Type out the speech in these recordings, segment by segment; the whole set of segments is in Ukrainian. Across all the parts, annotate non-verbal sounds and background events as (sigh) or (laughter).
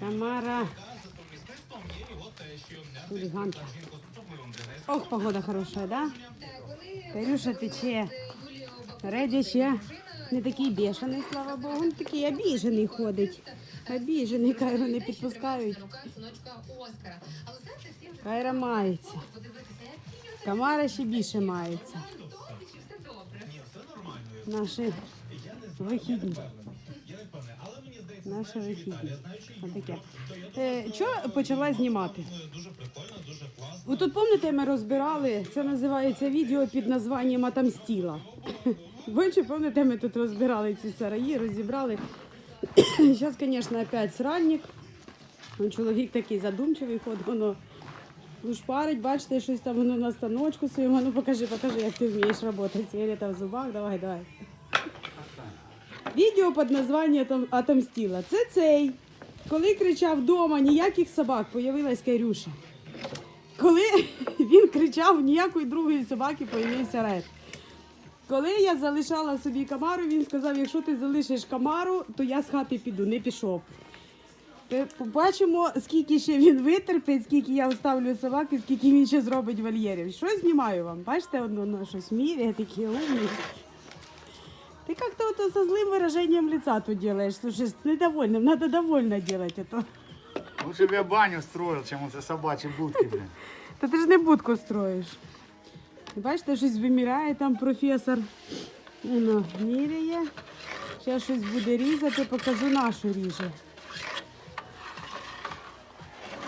Камара. Хулиганка. Ох, погода хорошая, да? Карюша тече. Редя ще не такий бешений, слава Богу. Він такий обіжений ходить. Обіжений, Кайру не підпускають. Кайра мається. Камара ще більше мається. Наші вихідні. Наші вихідні. Отаке. Е, що почала знімати? Ви тут пам'ятаєте, ми розбирали, це називається відео під названням Отомстіла. (laughs) Ви чи пам'ятаєте, ми тут розбирали ці сараї, розібрали. (coughs) Зараз, звісно, опять сральник. Чоловік такий задумчивий, ходить, воно лушпарить, бачите, щось там воно на станочку своєму. Ну покажи, покажи, як ти вмієш працювати. Сигарета в зубах, давай, давай. Відео під названням «Отом- Отомстіла. Це цей. Коли кричав вдома ніяких собак, появилась Кайрюша. Коли (laughs) він кричав, ніякої другої собаки появився ред. Коли я залишала собі камару, він сказав: якщо ти залишиш камару, то я з хати піду, не пішов. Е, Побачимо, скільки ще він витерпить, скільки я оставлю собак і скільки він ще зробить вольєрів. Що знімаю вам? Бачите, воно щось міряє, такі умні. Ты как-то вот со злым выражением лица тут делаешь. Слушай, с недовольным, надо довольно делать это. Лучше б я баню строил, чем оце собачі будки, блін. (laughs) Та ти ж не будку строїш. Бачите, щось виміряє там професор. Воно міряє. Зараз щось буде різати, покажу нашу ріже.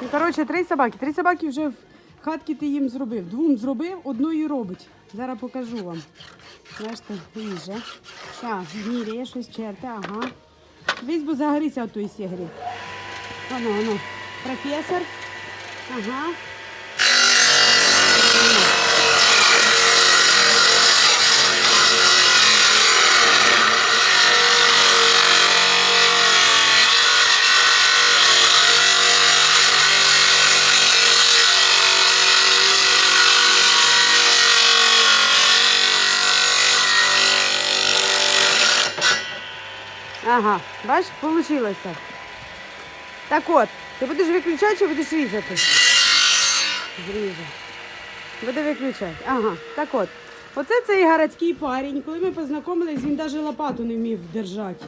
Ну, коротше, три собаки. Три собаки вже в хатки ти їм зробив. Двом зробив, одною робить. Зараз покажу вам. Бачите, їжа. Так, міряє щось черти, ага. Весь бо загориться от той сігрі. Воно, воно. Професор. Ага. Ага, бачиш, вийшло. Так от, ти будеш виключати чи будеш різати? Зріже. Буде виключати. Ага, так от. Оце цей городський парень. Коли ми познайомились, він навіть лопату не вмів держати.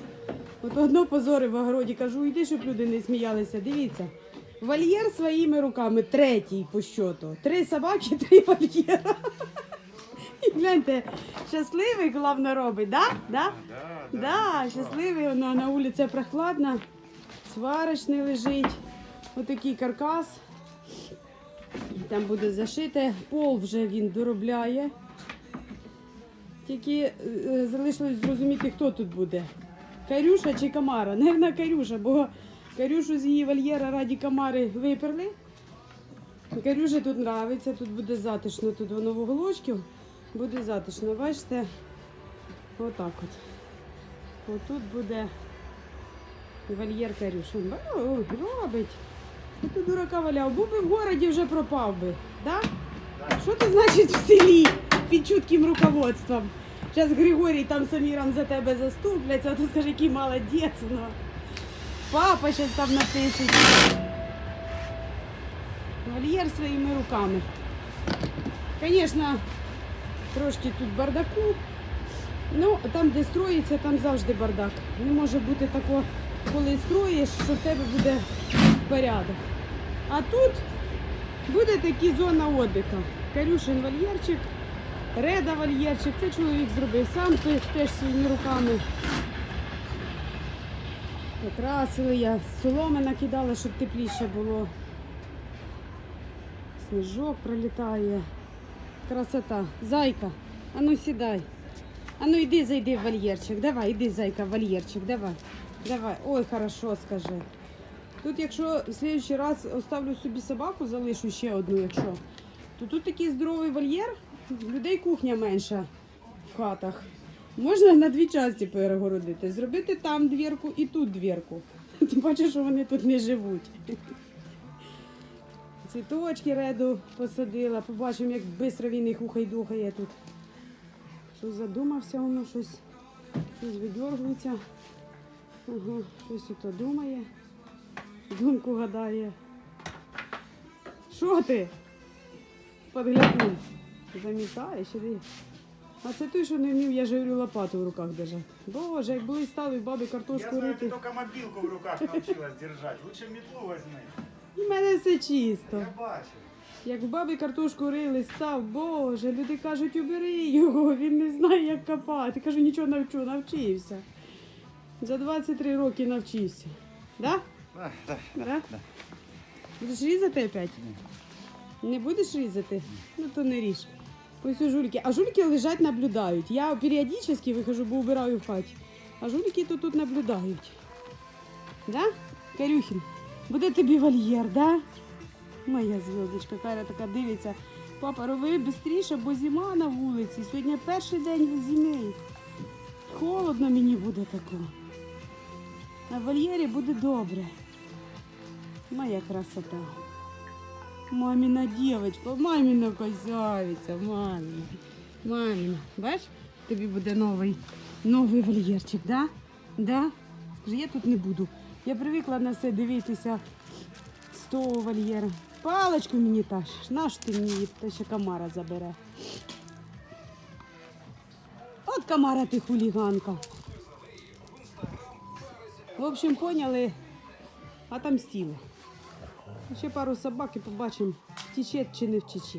От одно позорив в огороді, кажу, йди, щоб люди не сміялися. Дивіться. Вольєр своїми руками, третій по щоту. Три собаки, три вольєра. (laughs) Гляньте, щасливий головне робить, да? Да? Да, щасливий, воно на вулиці прохладно, сварочний лежить, отакий каркас. Там буде зашите, пол вже він доробляє. Тільки е, залишилось зрозуміти, хто тут буде. Карюша чи Камара? Наверно, Карюша, бо Карюшу з її вольєра раді Камари виперли. Карюші тут нравиться, тут буде затишно, тут воно в уголочку. Буде затишно, бачите? Отак от. Отут буде вольєр Карюші. О, робить. Ти дурака валяв. Був би в городі вже пропав би. Да? Що це значить в селі під чутким руководством? Зараз Григорій там з Аміром за тебе заступляться, а ти скажи, який молодець. Ну. Папа зараз там напише. Вольєр своїми руками. Звісно, трошки тут бардаку. Ну, там, де строїться, там завжди бардак. Не може бути такого, коли строїш, що в тебе буде порядок. А тут буде такі зона віддиху. Карюшин вольєрчик, Реда вольєрчик. Це чоловік зробив сам те- теж своїми руками. Покрасили я, соломи накидала, щоб тепліше було. Сніжок пролітає. Красота. Зайка, а ну сідай. А ну йди, зайди в вольєрчик. Давай, іди, зайка, в вольєрчик, давай. Давай. Ой, хорошо, скажи. Тут, якщо в следующий раз оставлю собі собаку, залишу ще одну, якщо, то тут такий здоровий вольєр, людей кухня менша в хатах. Можна на дві часті перегородити, зробити там двірку і тут двірку. (laughs) Ти бачиш, що вони тут не живуть. Цвіточки реду посадила, побачимо, як швидко він їх ухайдухає тут. Щось задумався воно, щось, щось видергується. Ага, щось ото думає. Думку гадає. Що ти? Подгляни. Замітаєш іди. А це той, що не вмів, я ж говорю, лопату в руках держати. Боже, як були стали в бабі Я картошку знаю, ты рити. только мобилку в руках научилась держать. Лучше метлу возьми. У мене все чисто. Я бачу. Як в бабі картошку рили, став, боже, люди кажуть, убери його, він не знає, як копати. Кажу, нічого навчу, навчився. За 23 роки навчився. Да? Да, да. Да? Будеш різати опять? Не будеш різати? Ну то не ріж. Ось у жульки. А жульки лежать, наблюдають. Я періодично вихожу, бо убираю в хаті. А жульки то тут наблюдають. Да? Карюхін, буде тобі вольєр, да? Моя зв'язочка, Каря така дивиться. Папа, роби швидше, бо зима на вулиці. Сьогодні перший день зими. Холодно мені буде тако. На вольєрі буде добре. Моя красота. Мамина девочка, мамина козявиця, мамина. Мамина. Бачиш, тобі буде новий, новий вольєрчик, да? Да? Скажи, я тут не буду. Я привикла на все дивитися з того вольєра. Паличку мені тащиш. Наш ти мені та ще комара забере. От комара ти хуліганка. В общем, поняли, отомстили. Ще пару собак і побачимо, втече чи не втече.